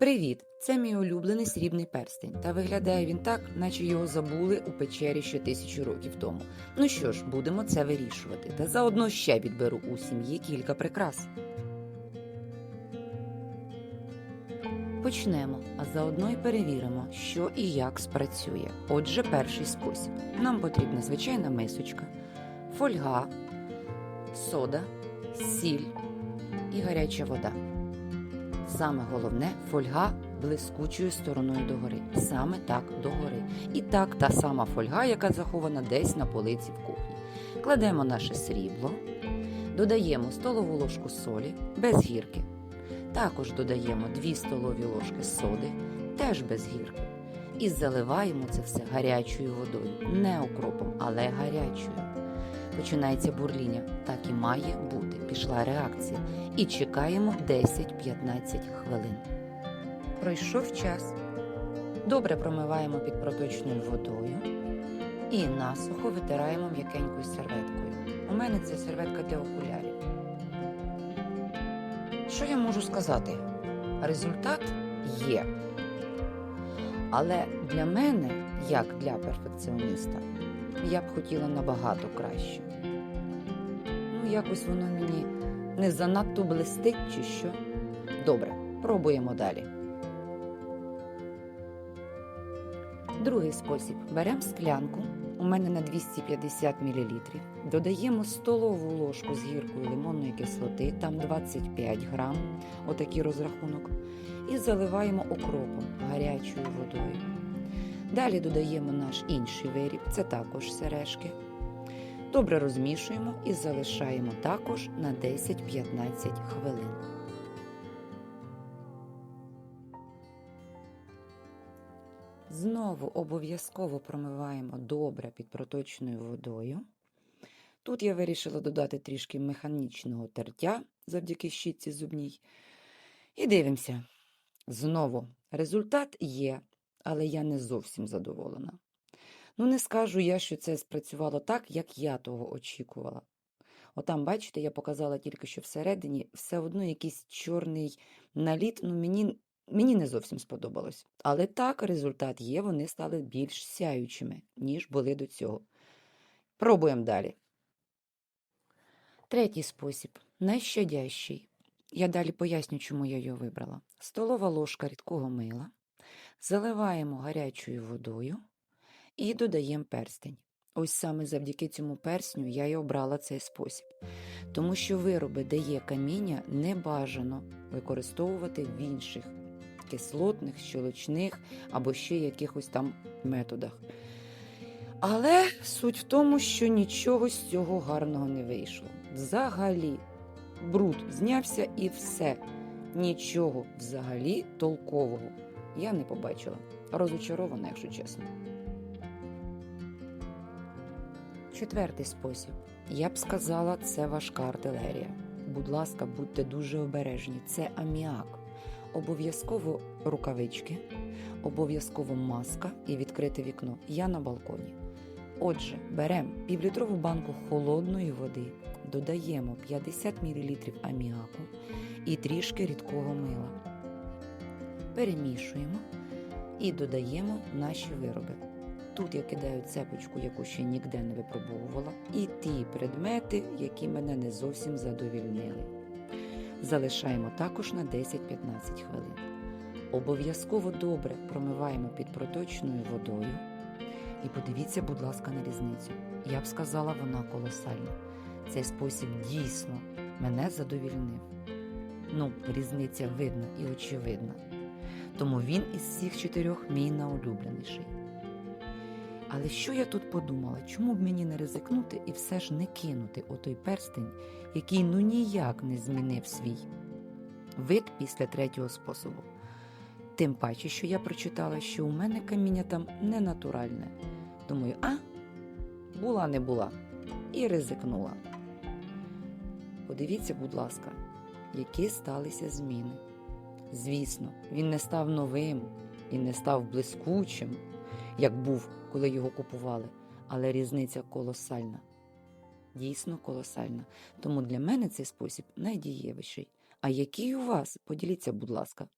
Привіт! Це мій улюблений срібний перстень, та виглядає він так, наче його забули у печері ще тисячу років тому. Ну що ж, будемо це вирішувати, та заодно ще відберу у сім'ї кілька прикрас. Почнемо, а заодно й перевіримо, що і як спрацює. Отже, перший спосіб. Нам потрібна звичайна мисочка, фольга, сода, сіль і гаряча вода. Саме головне фольга блискучою стороною догори. Саме так догори. І так та сама фольга, яка захована десь на полиці в кухні. Кладемо наше срібло, додаємо столову ложку солі без гірки. Також додаємо 2 столові ложки соди, теж без гірки. І заливаємо це все гарячою водою. Не окропом, але гарячою. Починається бурління. Так і має бути. Пішла реакція. І чекаємо 10-15 хвилин. Пройшов час. Добре промиваємо під проточною водою і насухо витираємо м'якенькою серветкою. У мене це серветка для окулярів. Що я можу сказати? Результат є. Але для мене, як для перфекціоніста, я б хотіла набагато краще. Якось воно мені не занадто блистить чи що. Добре, пробуємо далі. Другий спосіб. Беремо склянку, у мене на 250 мл, додаємо столову ложку з гіркою лимонної кислоти, там 25 грам, отакий розрахунок, і заливаємо окропом гарячою водою. Далі додаємо наш інший виріб, це також сережки. Добре розмішуємо і залишаємо також на 10-15 хвилин. Знову обов'язково промиваємо добре під проточною водою. Тут я вирішила додати трішки механічного тертя завдяки щітці зубній. І дивимося. Знову результат є, але я не зовсім задоволена. Ну, не скажу я, що це спрацювало так, як я того очікувала. Отам, бачите, я показала тільки, що всередині все одно якийсь чорний наліт, ну мені, мені не зовсім сподобалось. Але так, результат є, вони стали більш сяючими, ніж були до цього. Пробуємо далі. Третій спосіб найщадящий. Я далі поясню, чому я його вибрала. Столова ложка рідкого мила. Заливаємо гарячою водою і додаємо перстень. Ось саме завдяки цьому персню я й обрала цей спосіб. Тому що вироби, де є каміння, не бажано використовувати в інших кислотних, щелочних або ще якихось там методах. Але суть в тому, що нічого з цього гарного не вийшло. Взагалі, бруд знявся і все. Нічого взагалі толкового я не побачила. Розочарована, якщо чесно. Четвертий спосіб. Я б сказала, це важка артилерія. Будь ласка, будьте дуже обережні. Це аміак. Обов'язково рукавички, обов'язково маска і відкрите вікно. Я на балконі. Отже, беремо півлітрову банку холодної води, додаємо 50 мл аміаку і трішки рідкого мила. Перемішуємо і додаємо наші вироби. Тут я кидаю цепочку, яку ще ніде не випробовувала, і ті предмети, які мене не зовсім задовільнили. Залишаємо також на 10-15 хвилин. Обов'язково добре промиваємо під проточною водою. І подивіться, будь ласка, на різницю. Я б сказала, вона колосальна. Цей спосіб дійсно мене задовільнив. Ну, різниця видна і очевидна. Тому він із всіх чотирьох мій найулюбленіший. Але що я тут подумала? Чому б мені не ризикнути і все ж не кинути отой перстень, який ну ніяк не змінив свій вид після третього способу? Тим паче, що я прочитала, що у мене каміння там не натуральне. Думаю, а, була не була. І ризикнула. Подивіться, будь ласка, які сталися зміни. Звісно, він не став новим і не став блискучим, як був, коли його купували, але різниця колосальна. Дійсно колосальна. Тому для мене цей спосіб найдієвіший. А який у вас? Поділіться, будь ласка.